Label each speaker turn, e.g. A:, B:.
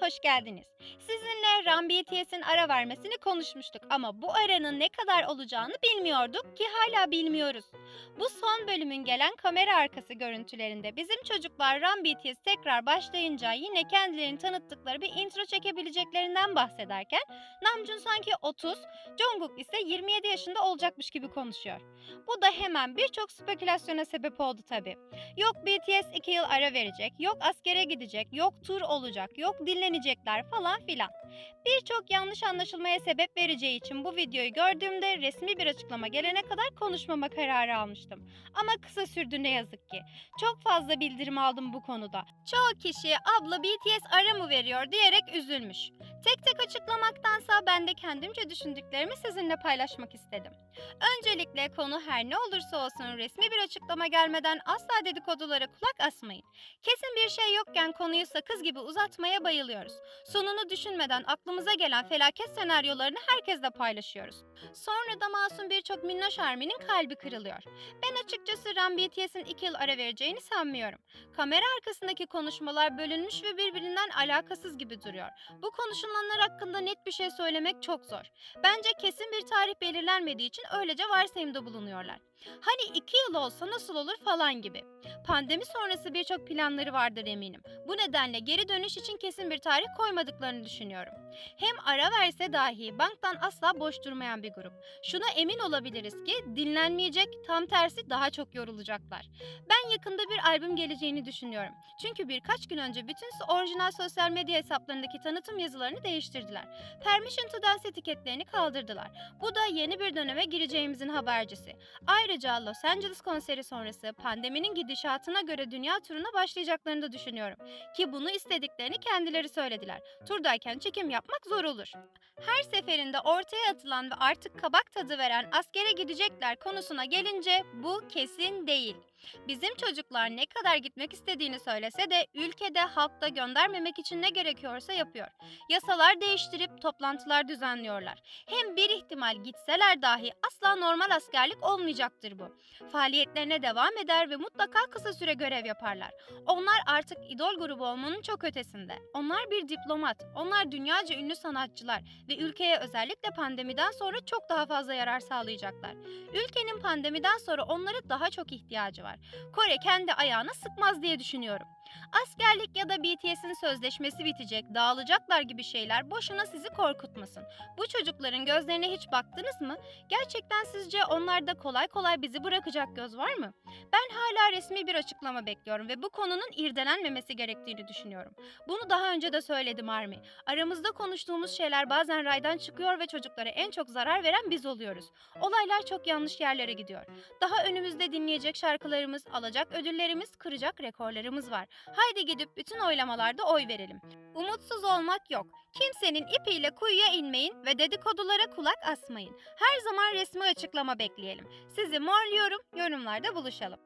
A: hoş geldiniz. Sizinle Ram BTS'in ara vermesini konuşmuştuk ama bu aranın ne kadar olacağını bilmiyorduk ki hala bilmiyoruz. Bu son bölümün gelen kamera arkası görüntülerinde bizim çocuklar Ram BTS tekrar başlayınca yine kendilerini tanıttıkları bir intro çekebileceklerinden bahsederken Namjoon sanki 30, Jungkook ise 27 yaşında olacakmış gibi konuşuyor. Bu da hemen birçok spekülasyona sebep oldu tabii. Yok BTS 2 yıl ara verecek, yok askere gidecek, yok tur olacak, yok dinlenecekler falan filan. Birçok yanlış anlaşılmaya sebep vereceği için bu videoyu gördüğümde resmi bir açıklama gelene kadar konuşmama kararı almıştım. Ama kısa sürdü ne yazık ki. Çok fazla bildirim aldım bu konuda. Çoğu kişi abla BTS ara mı veriyor diyerek üzülmüş. Tek tek açıklamaktansa ben de kendimce düşündüklerimi sizinle paylaşmak istedim. Öncelikle konu her ne olursa olsun resmi bir açıklama gelmeden asla dedikodulara kulak asmayın. Kesin bir şey yokken konuyu sakız gibi uzatmaya bayılıyoruz. Sonunu düşünmeden aklımıza gelen felaket senaryolarını herkesle paylaşıyoruz. Sonra da masum birçok minnoş arminin kalbi kırılıyor. Ben açıkçası Ram BTS'in 2 yıl ara vereceğini sanmıyorum. Kamera arkasındaki konuşmalar bölünmüş ve birbirinden alakasız gibi duruyor. Bu konuşulanlar hakkında net bir şey söylemek çok zor. Bence kesin bir tarih belirlenmediği için öylece varsayımda bulunuyorlar. Hani iki yıl olsa nasıl olur falan gibi. Pandemi sonrası birçok planları vardır eminim. Bu nedenle geri dönüş için kesin bir tarih koymadıklarını düşünüyorum. Hem ara verse dahi banktan asla boş durmayan bir grup. Şuna emin olabiliriz ki dinlenmeyecek, tam tersi daha çok yorulacaklar. Ben yakında bir albüm geleceğini düşünüyorum. Çünkü birkaç gün önce bütün orijinal sosyal medya hesaplarındaki tanıtım yazılarını değiştirdiler. Permission to Dance etiketlerini kaldırdılar. Bu da yeni bir döneme gireceğimizin habercisi. Ayrıca Los Angeles konseri sonrası pandeminin gidişatına göre dünya turuna başlayacaklarını da düşünüyorum. Ki bunu istediklerini kendileri söylediler. Turdayken çekim yapmak zor olur. Her seferinde ortaya atılan ve artık kabak tadı veren askere gidecekler konusuna gelince bu kesin değil. Bizim çocuklar ne kadar gitmek istediğini söylese de ülkede halkta göndermemek için ne gerekiyorsa yapıyor. Yasalar değiştirip toplantılar düzenliyorlar. Hem bir ihtimal gitseler dahi asla normal askerlik olmayacaktır bu. Faaliyetlerine devam eder ve mutlaka kısa süre görev yaparlar. Onlar artık idol grubu olmanın çok ötesinde. Onlar bir diplomat, onlar dünyaca ünlü sanatçılar ve ülkeye özellikle pandemiden sonra çok daha fazla yarar sağlayacaklar. Ülkenin pandemiden sonra onlara daha çok ihtiyacı var. Kore kendi ayağına sıkmaz diye düşünüyorum. Askerlik ya da BTS'in sözleşmesi bitecek, dağılacaklar gibi şeyler boşuna sizi korkutmasın. Bu çocukların gözlerine hiç baktınız mı? Gerçekten sizce onlarda kolay kolay bizi bırakacak göz var mı? Ben hala resmi bir açıklama bekliyorum ve bu konunun irdelenmemesi gerektiğini düşünüyorum. Bunu daha önce de söyledim Army. Aramızda konuştuğumuz şeyler bazen raydan çıkıyor ve çocuklara en çok zarar veren biz oluyoruz. Olaylar çok yanlış yerlere gidiyor. Daha önümüzde dinleyecek şarkılarımız, alacak ödüllerimiz, kıracak rekorlarımız var. Haydi gidip bütün oylamalarda oy verelim. Umutsuz olmak yok. Kimsenin ipiyle kuyuya inmeyin ve dedikodulara kulak asmayın. Her zaman resmi açıklama bekleyelim. Sizi morluyorum, yorumlarda buluşalım.